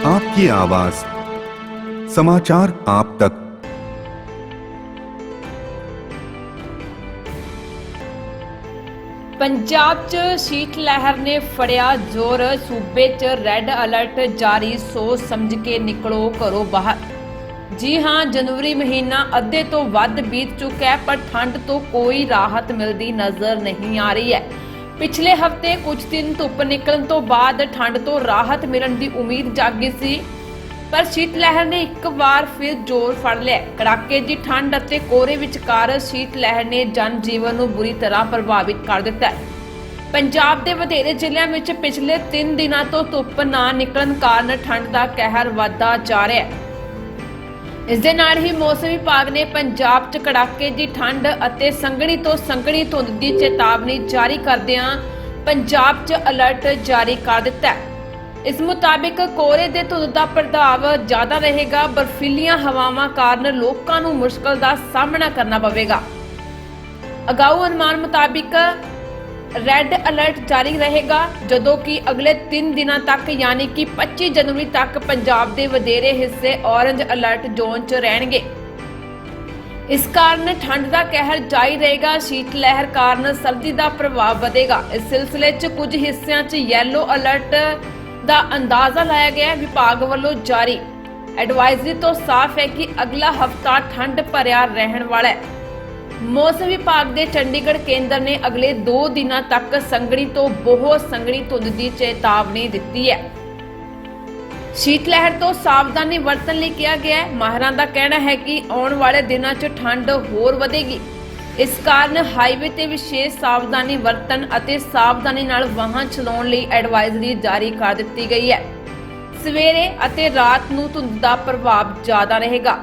आपकी आवाज समाचार आप तक ਪੰਜਾਬ 'ਚ ਸ਼ੀਤ ਲਹਿਰ ਨੇ ਫੜਿਆ ਜ਼ੋਰ ਸੂਬੇ 'ਚ ਰੈੱਡ ਅਲਰਟ ਜਾਰੀ ਸੋਚ ਸਮਝ ਕੇ ਨਿਕਲੋ ਘਰੋਂ ਬਾਹਰ ਜੀ ਹਾਂ ਜਨਵਰੀ ਮਹੀਨਾ ਅੱਧੇ ਤੋਂ ਵੱਧ ਬੀਤ ਚੁੱਕਾ ਹੈ ਪਰ ਠੰਡ ਤੋਂ ਕੋਈ ਰਾਹਤ ਮਿਲਦੀ ਨਜ਼ਰ ਨਹੀਂ ਆ ਰਹੀ ਹੈ ਪਿਛਲੇ ਹਫ਼ਤੇ ਕੁਝ ਦਿਨ ਧੁੱਪ ਨਿਕਲਣ ਤੋਂ ਬਾਅਦ ਠੰਡ ਤੋਂ ਰਾਹਤ ਮਿਲਣ ਦੀ ਉਮੀਦ ਜਾਗੀ ਸੀ, ਪਰ ਸ਼ੀਤ ਲਹਿਰ ਨੇ ਇੱਕ ਵਾਰ ਫਿਰ ਜ਼ੋਰ ਫੜ ਲਿਆ। ਕੜਾਕੇ ਦੀ ਠੰਡ ਅਤੇ ਕੋਹਰੇ ਵਿਚਕਾਰ ਸ਼ੀਤ ਲਹਿਰ ਨੇ ਜਨ ਜੀਵਨ ਨੂੰ ਬੁਰੀ ਤਰ੍ਹਾਂ ਪ੍ਰਭਾਵਿਤ ਕਰ ਦਿੱਤਾ ਪੰਜਾਬ ਦੇ ਵਧੇਰੇ ਜ਼ਿਲ੍ਹਿਆਂ ਵਿੱਚ ਪਿਛਲੇ 3 ਦਿਨਾਂ ਤੋਂ ਧੁੱਪ ਨਾ ਨਿਕਲਣ ਕਾਰਨ ਠੰਡ ਦਾ ਕਹਿਰ ਵਧਦਾ ਜਾ ਰਿਹਾ ਹੈ। ਇਸ ਦੇ ਨਾਲ ਹੀ ਮੌਸਮ ਵਿਭਾਗ ਨੇ ਪੰਜਾਬ 'ਚ ਕੜਾਕੇ ਦੀ ਠੰਡ ਅਤੇ ਸੰਘਣੀ ਤੋਂ ਸੰਘਣੀ ਧੁੰਦ ਦੀ ਚੇਤਾਵਨੀ ਜਾਰੀ ਕਰਦਿਆਂ ਪੰਜਾਬ 'ਚ ਅਲਰਟ ਜਾਰੀ ਕਰ ਦਿੱਤਾ ਹੈ। ਇਸ ਮੁਤਾਬਿਕ ਕੋਰੇ ਦੇ ਧੁੰਦ ਦਾ ਪ੍ਰਭਾਵ ਜ਼ਿਆਦਾ ਰਹੇਗਾ, ਬਰਫੀਲੀਆਂ ਹਵਾਵਾਂ ਕਾਰਨ ਲੋਕਾਂ ਨੂੰ ਮੁਸ਼ਕਲ ਦਾ ਸਾਹਮਣਾ ਕਰਨਾ ਪਵੇਗਾ। ਅਗਾਊ ਅਨੁਮਾਨ ਮੁਤਾਬਿਕ ਰੈੱਡ ਅਲਰਟ ਜਾਰੀ ਰਹੇਗਾ, ਜਦੋਂ ਕਿ ਅਗਲੇ 3 ਦਿਨਾਂ ਤੱਕ, ਯਾਨੀ ਕਿ 25 ਜਨਵਰੀ ਤੱਕ ਪੰਜਾਬ ਦੇ ਵਧੇਰੇ ਹਿੱਸੇ ਔਰੰਜ ਅਲਰਟ ਜ਼ੋਨ 'ਚ ਰਹਿਣਗੇ। ਇਸ ਕਾਰਨ ਠੰਡ ਦਾ ਕਹਿਰ ਜਾਰੀ ਰਹੇਗਾ, ਸ਼ੀਤ ਲਹਿਰ ਕਾਰਨ ਸਰਦੀ ਦਾ ਪ੍ਰਭਾਵ ਵਧੇਗਾ। ਇਸ ਸਿਲਸਿਲੇ 'ਚ ਕੁਝ ਹਿੱਸਿਆਂ 'ਚ ਯੈਲੋ ਅਲਰਟ ਦਾ ਅੰਦਾਜ਼ਾ ਲਾਇਆ ਗਿਆ ਵਿਭਾਗ ਵੱਲੋਂ ਜਾਰੀ। ਐਡਵਾਈਜ਼ਰੀ ਤੋਂ ਸਾਫ਼ ਹੈ ਕਿ ਅਗਲਾ ਹਫਤਾ ਠੰਡ ਭਰਿਆ ਰਹਿਣ ਵਾਲਾ ਹੈ। ਮੌਸਮ ਵਿਭਾਗ ਦੇ ਚੰਡੀਗੜ੍ਹ ਕੇਂਦਰ ਨੇ ਅਗਲੇ 2 ਦਿਨਾਂ ਤੱਕ ਸੰਘਣੀ ਤੋਂ ਬਹੁਤ ਸੰਘਣੀ ਧੁੰਦ ਦੀ ਚੇਤਾਵਨੀ ਦਿੱਤੀ ਹੈ। ਸ਼ੀਤ ਲਹਿਰ ਤੋਂ ਸਾਵਧਾਨੀ ਵਰਤਣ ਲਈ ਕਿਹਾ ਗਿਆ ਹੈ। ਮਾਹਰਾਂ ਦਾ ਕਹਿਣਾ ਹੈ ਕਿ ਆਉਣ ਵਾਲੇ ਦਿਨਾਂ 'ਚ ਠੰਡ ਹੋਰ ਵਧੇਗੀ। ਇਸ ਕਾਰਨ ਹਾਈਵੇ ਤੇ ਵਿਸ਼ੇਸ਼ ਸਾਵਧਾਨੀ ਵਰਤਣ ਅਤੇ ਸਾਵਧਾਨੀ ਨਾਲ ਵਾਹਨ ਚਲਾਉਣ ਲਈ ਐਡਵਾਈਜ਼ਰੀ ਜਾਰੀ ਕਰ ਦਿੱਤੀ ਗਈ ਹੈ। ਸਵੇਰੇ ਅਤੇ ਰਾਤ ਨੂੰ ਧੁੰਦ ਦਾ ਪ੍ਰਭਾਵ ਜ਼ਿਆਦਾ ਰਹੇਗਾ।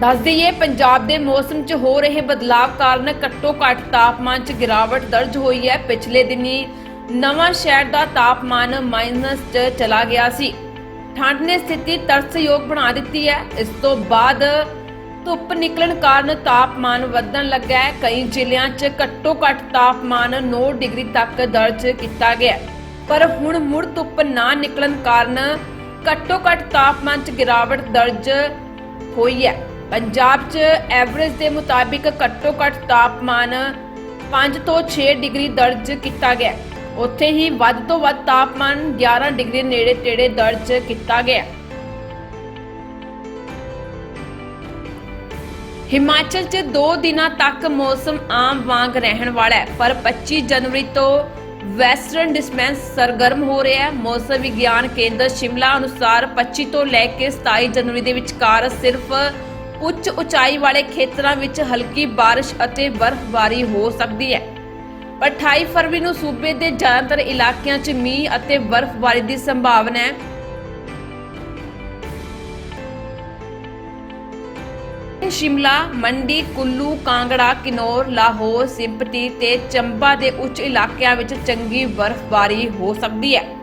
ਦੱਸ ਦਈਏ, ਪੰਜਾਬ ਦੇ ਮੌਸਮ 'ਚ ਹੋ ਰਹੇ ਬਦਲਾਅ ਕਾਰਨ ਘੱਟੋ ਘੱਟ ਤਾਪਮਾਨ 'ਚ ਗਿਰਾਵਟ ਦਰਜ ਹੋਈ ਹੈ। ਪਿਛਲੇ ਦਿਨੀ ਨਵਾਂ ਸ਼ਹਿਰ ਦਾ ਤਾਪਮਾਨ ਮਾਈਨਸ 'ਚ ਚਲਾ ਗਿਆ ਸੀ। ਠੰਡ ਨੇ ਸਥਿਤੀ ਤਰਸਯੋਗ ਬਣਾ ਦਿੱਤੀ ਹੈ। ਇਸ ਤੋਂ ਬਾਅਦ ਧੁੱਪ ਨਿਕਲਣ ਕਾਰਨ ਤਾਪਮਾਨ ਵਧਣ ਲੱਗਾ ਹੈ। ਕਈ ਜ਼ਿਲ੍ਹਿਆਂ 'ਚ ਘੱਟੋ ਘੱਟ ਤਾਪਮਾਨ 9 ਡਿਗਰੀ ਤੱਕ ਦਰਜ ਕੀਤਾ ਗਿਆ ਪਰ ਹੁਣ ਮੁੜ ਧੁੱਪ ਨਾ ਨਿਕਲਣ ਕਾਰਨ ਘੱਟੋ ਘੱਟ ਤਾਪਮਾਨ 'ਚ ਗਿਰਾਵਟ ਦਰਜ ਹੋਈ ਹੈ। ਪੰਜਾਬ 'ਚ ਐਵਰੇਜ ਦੇ ਮੁਤਾਬਿਕ ਘੱਟੋ ਘੱਟ ਤਾਪਮਾਨ 5 ਤੋਂ 6 ਡਿਗਰੀ ਦਰਜ ਕੀਤਾ ਗਿਆ ਉੱਥੇ ਹੀ ਵੱਧ ਤੋਂ ਵੱਧ ਤਾਪਮਾਨ 11 ਡਿਗਰੀ ਨੇੜੇ ਤੇੜੇ ਦਰਜ ਕੀਤਾ ਗਿਆ ਹਿਮਾਚਲ 'ਚ 2 ਦਿਨਾਂ ਤੱਕ ਮੌਸਮ ਆਮ ਵਾਂਗ ਰਹਿਣ ਵਾਲਾ ਹੈ, ਪਰ 25 ਜਨਵਰੀ ਤੋਂ ਵੈਸਟਰਨ ਡਿਸਪੈਂਸ ਸਰਗਰਮ ਹੋ ਰਿਹਾ ਹੈ। ਮੌਸਮ ਵਿਗਿਆਨ ਕੇਂਦਰ ਸ਼ਿਮਲਾ ਅਨੁਸਾਰ 25 ਤੋਂ ਲੈ ਕੇ 27 ਜਨਵਰੀ ਦੇ ਵਿਚਕਾਰ ਸਿਰਫ ਉੱਚ ਉਚਾਈ ਵਾਲੇ ਖੇਤਰਾਂ ਵਿੱਚ ਹਲਕੀ ਬਾਰਿਸ਼ ਅਤੇ ਬਰਫ਼ਬਾਰੀ ਹੋ ਸਕਦੀ ਹੈ। ਪਰ 28 ਫਰਵਰੀ ਨੂੰ ਸੂਬੇ ਦੇ ਜ਼ਿਆਦਾਤਰ ਇਲਾਕਿਆਂ 'ਚ ਮੀਂਹ ਅਤੇ ਬਰਫ਼ਬਾਰੀ ਦੀ ਸੰਭਾਵਨਾ ਹੈ। ਸ਼ਿਮਲਾ, ਮੰਡੀ, ਕੁੱਲੂ, ਕਾਂਗੜਾ, ਕਿਨੌਰ, ਲਾਹੌਰ ਸਿੰਪਤੀ ਤੇ ਚੰਬਾ ਦੇ ਉੱਚ ਇਲਾਕਿਆਂ ਵਿੱਚ ਚੰਗੀ ਬਰਫ਼ਬਾਰੀ ਹੋ ਸਕਦੀ ਹੈ।